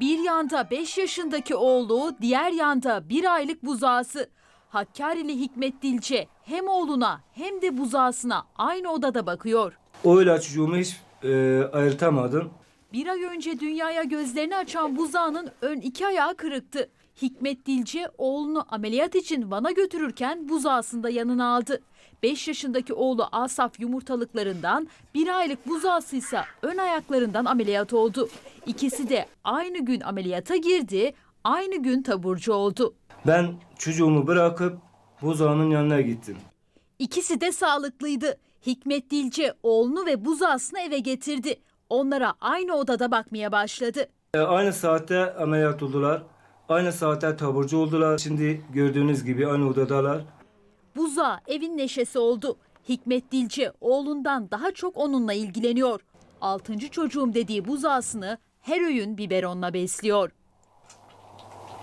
Bir yanda 5 yaşındaki oğlu, diğer yanda 1 aylık buzağısı. Hakkari'li Hikmet Dilce hem oğluna hem de buzağısına aynı odada bakıyor. Oyla çocuğumu hiç e, ayırtamadım. Bir ay önce dünyaya gözlerini açan buzağının ön iki ayağı kırıktı. Hikmet Dilce oğlunu ameliyat için Van'a götürürken buzağısını da yanına aldı. 5 yaşındaki oğlu Asaf yumurtalıklarından, bir aylık buzağısı ise ön ayaklarından ameliyat oldu. İkisi de aynı gün ameliyata girdi, aynı gün taburcu oldu. Ben çocuğumu bırakıp buzağının yanına gittim. İkisi de sağlıklıydı. Hikmet Dilce oğlunu ve buzağısını eve getirdi. Onlara aynı odada bakmaya başladı. E, aynı saatte ameliyat oldular. Aynı saatte taburcu oldular. Şimdi gördüğünüz gibi aynı odadalar. Buzağı evin neşesi oldu. Hikmet Dilce oğlundan daha çok onunla ilgileniyor. Altıncı çocuğum dediği buzağısını her öğün biberonla besliyor.